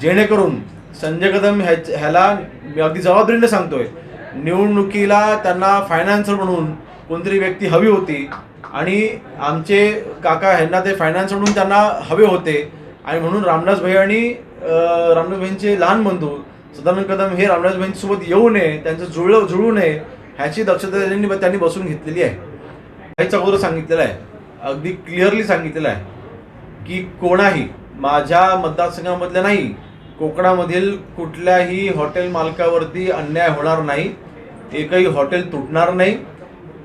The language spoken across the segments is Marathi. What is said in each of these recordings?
जेणेकरून संजय कदम ह्या ह्याला मी अगदी जबाबदारीने सांगतोय निवडणुकीला त्यांना फायनान्सर म्हणून कोणतरी व्यक्ती हवी होती आणि आमचे काका ह्यांना ते फायनान्स म्हणून त्यांना हवे होते. आणि म्हणून रामदास भाई आणि रामदास भाईंचे लहान बंधू सदानंद कदम हे रामदास भाईंसोबत येऊ नये त्यांचं जुळलं जुळू नये ह्याची दक्षता त्यांनी त्यांनी बसून घेतलेली आहे. काहीच अगोदर सांगितलेलं आहे अगदी क्लिअरली सांगितलेलं आहे की कोणाही माझ्या मतदारसंघामधल्या नाही कोकणामधील कुठल्याही हॉटेल मालकावरती अन्याय होणार नाही. एकही हॉटेल तुटणार नाही.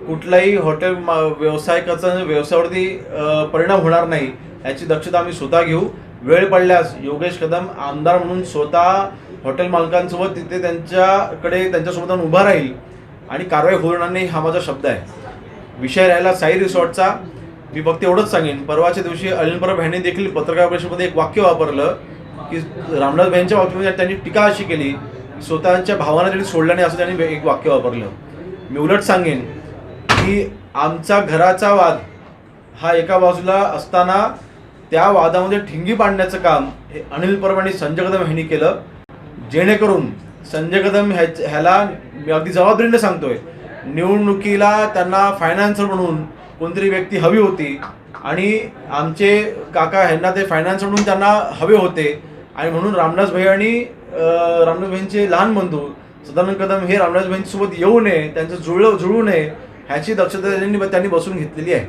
कुठलाही हॉटेल मा- व्यावसायिकाचा व्यवसायावरती परिणाम होणार नाही याची दक्षता आम्ही स्वतः घेऊ. वेळ पडल्यास योगेश कदम आमदार म्हणून स्वतः हॉटेल मालकांसोबत तिथे त्यांच्याकडे त्यांच्यासोबत उभा राहील आणि कारवाई होणार नाही हा माझा शब्द आहे. विषय राहिला साई रिसॉर्टचा. मी फक्त एवढंच सांगेन. परवाच्या दिवशी अनिल परब ह्यांनी देखील पत्रकार परिषदेमध्ये एक वाक्य वापरलं. की रामदास भाईंच्या बाबतीमध्ये त्यांनी टीका अशी केली स्वतःच्या भावांना त्यांनी सोडलं नाही असं त्यांनी एक वाक्य वापरलं. मी उलट सांगेन की आमचा घराचा वाद हा एका बाजूला असताना त्या वादामध्ये ठिंगी पाडण्याचं काम हे अनिल परब आणि संजय कदम यांनी केलं. जेणेकरून संजय कदम ह्या ह्याला मी अगदी जबाबदारीने सांगतोय निवडणुकीला त्यांना फायनान्सर म्हणून कोणतरी व्यक्ती हवी होती आणि आमचे काका ह्यांना ते फायनान्स म्हणून त्यांना हवे होते. आणि म्हणून रामदास भाई आणि रामदास भाईंचे लहान बंधू सदानंद कदम हे रामदास भाईंसोबत येऊ नये त्यांचं जुळलं जुळू नये ह्याची दक्षता त्यांनी त्यांनी बसून घेतलेली आहे.